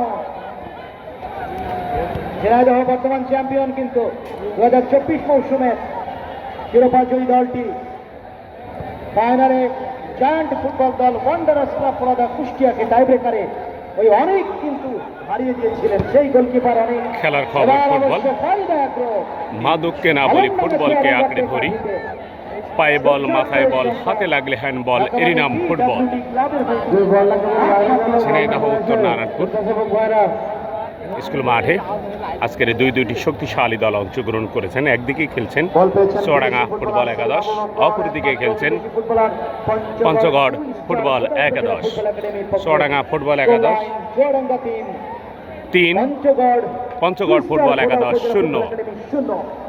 মামুন ঝিনাইদহ বর্তমান চ্যাম্পিয়ন কিন্তু দু হাজার চব্বিশ মৌসুমের শিরোপা জয়ী দলটি। ফাইনালে জায়ান্ট ফুটবল দল ওয়ান্ডারার্স ক্লাব পরাদা কুষ্টিয়াকে টাইব্রেকারে ওই অনেক কিন্তু হারিয়ে দিয়েছিলেন সেই গোলকিপার অনেক। খেলার খবর ফুটবল। মাদককে না বলি ফুটবলকে আঁকড়ে ধরি। পায়ে বল, মাথায় বল, হাতে লাগলে হ্যান্ড বল এরই নাম ফুটবল ঝিনাইদহ, উত্তর নারায়ণপুর। স্কুল মাঠে আজকের দুই দুইটি শক্তিশালী দল অংশগ্রহণ করেছেন। একদিকে খেলছেন চুয়াডাঙ্গা ফুটবল একাদশ, অপরদিকে খেলছেন পঞ্চগড় ফুটবল একাদশ। চুয়াডাঙ্গা ফুটবল একাদশ, তিন, পঞ্চগড় ফুটবল একাদশ, শূন্য।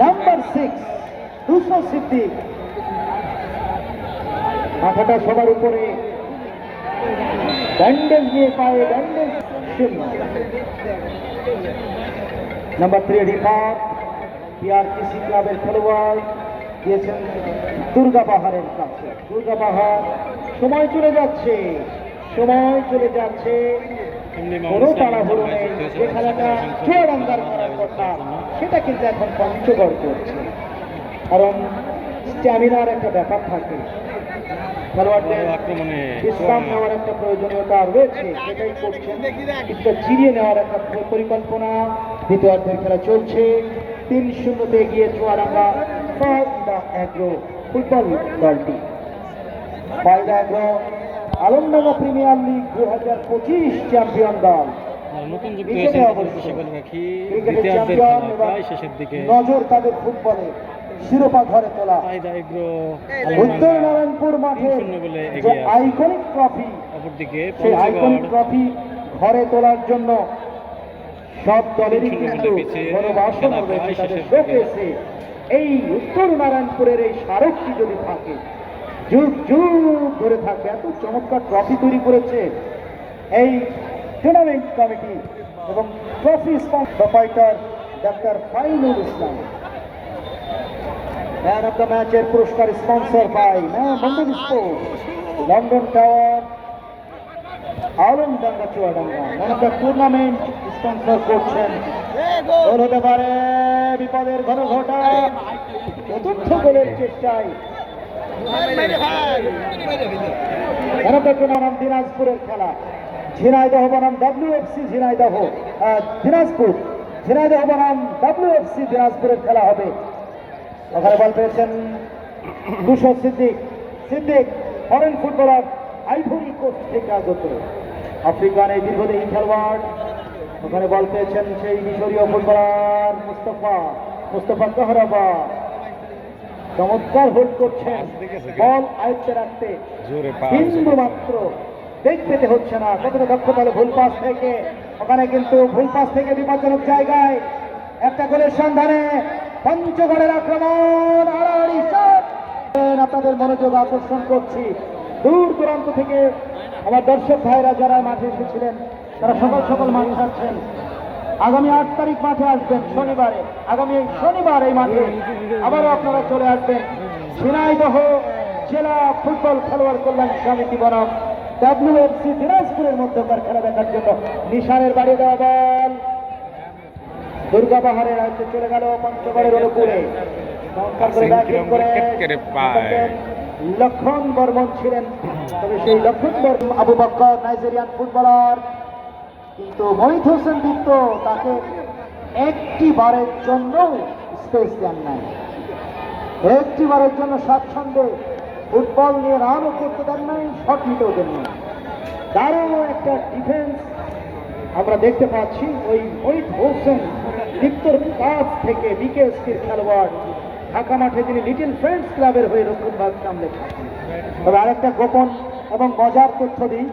নাম্বার সিক্স দুশো সিদ্দিক মাথাটা সবার উপরে। ব্যান্ডেজ নিয়ে পায়ে bandage number three Rifat PRTC ক্লাবের খেলোয়াড়। দিয়েছেন দুর্গা পাহাড়ের কাছে। দুর্গা পাহাড় সময় চলে যাচ্ছে। সময় চলে যাচ্ছে। কোনো তাড়াহুড়ো নেই। যে খেলাটা চুয়াডাঙ্গার করার কথা। সেটা কিন্তু এখন পঞ্চগড় করছে। কারণ স্ট্যামিনার একটা ব্যাপার থাকে। খেলোয়াড়দের বিশ্রাম নেওয়ার একটা প্রয়োজনীয়তা রয়েছে সেটাই করছেন। কিছুটা জিরিয়ে নেওয়ার একটা পরিকল্পনা দ্বিতীয়ার্ধের খেলা চলছে। তিন শূন্যতে এগিয়ে চুয়াডাঙ্গা ফায়দা অ্যাগ্রো ফুটবল দলটি। ফায়দা অ্যাগ্রো আলমডাঙ্গা প্রিমিয়ার লিগ দু হাজার পঁচিশ চ্যাম্পিয়ন দল। নতুন যুক্ত হয়েছেন পাখি দ্বিতীয়ার্ধের খেলা প্রায় শেষের দিকে। নজর তাদের ফুটবলে শিরোপা ঘরে তোলা। উত্তর নারায়ণপুর মাঠে যে আইকনিক ট্রফি অপরদিকে সেই আইকনিক ট্রফি ঘরে তোলার জন্য সব দলেরই কিন্তু রয়েছে তাদের শোকেসে এই উত্তর নারায়ণপুরের এই স্মারকটি যদি থাকে যুগ যুগ ধরে থাকবে এত চমৎকার ট্রফি তৈরি করেছে। এই টুর্নামেন্ট কমিটি এবং trophy fighter doctor Fainul Islam man of the ম্যাচের পুরস্কার sponsor by Mondal sport London Tower Alamdanga Chuadanga man of the tournament sponsor করছেন গোল হতে পারে বিপদের ঘন ঘটা চতুর্থ গোলের চেষ্টায়। দ্য দিনাজপুরের খেলা। ঝিনাইদহ বনাম ডাব্লিউএফসি ঝিনাইদহ দিনাজপুর। ঝিনাইদহ বনাম ডাব্লিউএফসি দিনাজপুরের খেলা হবে। ওখানে বল পেয়েছেন দুশো Siddique. Siddique foreign footballer Ivory Coast থেকে আগত আফ্রিকান এই দীর্ঘদেহী খেলোয়াড়। ওখানে বল পেয়েছেন সেই মিশরীয় ফুটবলার মুস্তফা মুস্তফা কাহরাবা। চমৎকার হোল্ড করছেন। বল আয়ত্তে রাখতে। বিন্দু মাত্র বেগ পেতে হচ্ছে না। কতটা দক্ষতা হলো ভুল পাস থেকে। ওখানে কিন্তু ভুল পাস থেকে বিপজ্জনক জায়গায় একটা গোলের সন্ধানে পঞ্চগড়ের আক্রমণ! আপনাদের মনোযোগ আকর্ষণ করছি। দূর দূরান্ত থেকে আমার দর্শক ভাইরা যারা মাঠে এসেছিলেন, তারা সকাল সকাল মাঠ ছাড়ছেন। আগামী আট তারিখ মাঠে আসবেন শনিবারে। আগামী শনিবার এই মাঠে আবারও আপনারা চলে আসবেন। ঝিনাইদহ জেলা ফুটবল খেলোয়াড় কল্যাণ সমিতি বনাম। ডাব্লিউএফসি দিনাজপুরের মধ্যকার খেলা দেখার জন্য নিশানের বাড়ি দেওয়া বল। দুর্গা পাহাড়ের চলে গেল পঞ্চগড়ের অনুকূলে। লক্ষণ বর্মন ছিলেন। তবে সেই লক্ষণ বর্মন আবু বক্কর নাইজেরিয়ান ফুটবলার। কিন্তু মহিত হোসেন দীপ্ত তাকে একটি বারের জন্য স্পেস দেন নাই। একটি বারের জন্য স্বাচ্ছন্দ্যে ফুটবল নিয়ে রানও করতে দেন নাই, শট নিতেও দেন নাই। দারুণ একটা ডিফেন্স আমরা দেখতে পাচ্ছি ওই মহিত হোসেন দীপ্তর কাছ থেকে বিকেএসপির খেলোয়াড়। ঢাকা মাঠে তিনি লিটল ফ্রেন্ডস ক্লাবের হয়ে রক্ষণ ভাগ সামলে থাকেন। তবে আরেকটা গোপন এবং মজার তথ্য দিই,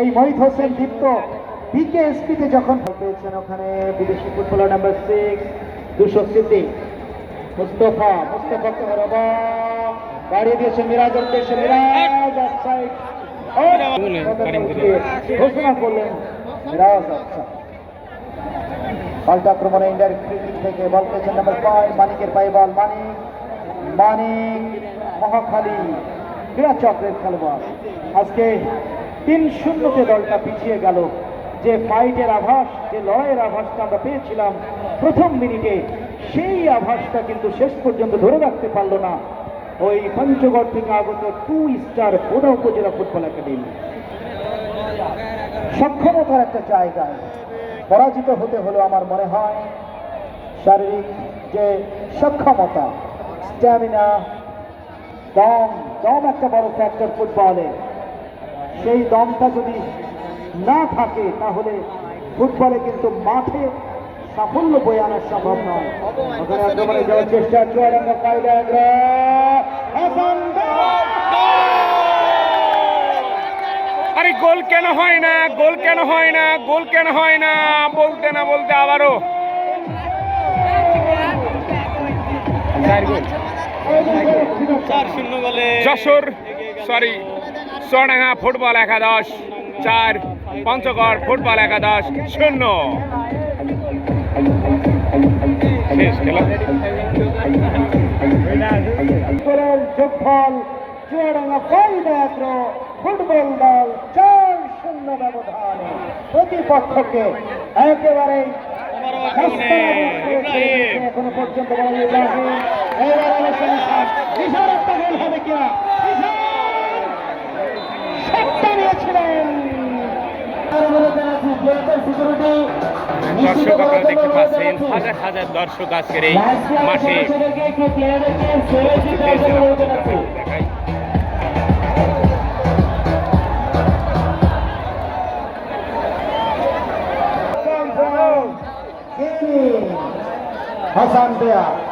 এই মহিত হোসেন দীপ্ত বিকেএসপিতে যখন পেয়েছেন ওখানে বিদেশি ফুটবলার নাম্বার সিক্স দুশো সিদ্দিক, মুস্তফা মুস্তফাকে রবা বাড়িয়ে দিয়েছে মিরাজ উদ্দেশ্যে। মিরাজ। ঘোষণা করলেন মিরাজ আক্রমণে ইন্ডাইরেক্ট ফ্রি কিক থেকে বল পেয়েছেন নাম্বার মানিকের পায়ে বল। মানিক মানিক, মহাখালী। ক্রীড়া চক্রের খেলোয়াড়। আজকে তিন শূন্যতে দলটা পিছিয়ে গেল। যে ফাইটের আভাস, যে লড়াইয়ের আভাসটা আমরা পেয়েছিলাম প্রথম মিনিটে, সেই আভাসটা কিন্তু শেষ পর্যন্ত ধরে রাখতে পারল না। ওই পঞ্চগড় থেকে আগত টু স্টার বোদা উপজেলা ফুটবল একাডেমি। সক্ষমতার একটা জায়গায় পরাজিত হতে হলো আমার মনে হয় শারীরিক যে সক্ষমতা স্ট্যামিনা দম দম একটা বড় ফ্যাক্টর ফুটবলে। সেই দমটা যদি না থাকে, তাহলে ফুটবলে কিন্তু মাঠে সাফল্য বয়ে আনা সম্ভব নয়। ওখানে আক্রমণে যাওয়ার চেষ্টা চুয়াডাঙ্গা কায়দা আরে গোল কেন হয় না? গোল কেন হয় না? গোল কেন হয় না? বলতে না বলতে আবারও। চার শূন্য বলে। যশোর সরি চুয়াডাঙ্গা ফুটবল একাদশ চার পঞ্চগড় ফুটবল একাদশ শূন্য। শেষ খেলা যোগফল চুয়াডাঙ্গা এগ্রো ফুটবল দল চার শূন্য ব্যবধানে প্রতিপক্ষকে একেবারে। এখনও পর্যন্ত এবার আলোচনা একটা গোল হবে কিনা শটটা নিয়েছিলেন দর্শক আপনারা দেখতে পাচ্ছেন হাজার হাজার দর্শক আজকের এই মাঠে হাসান দ্য।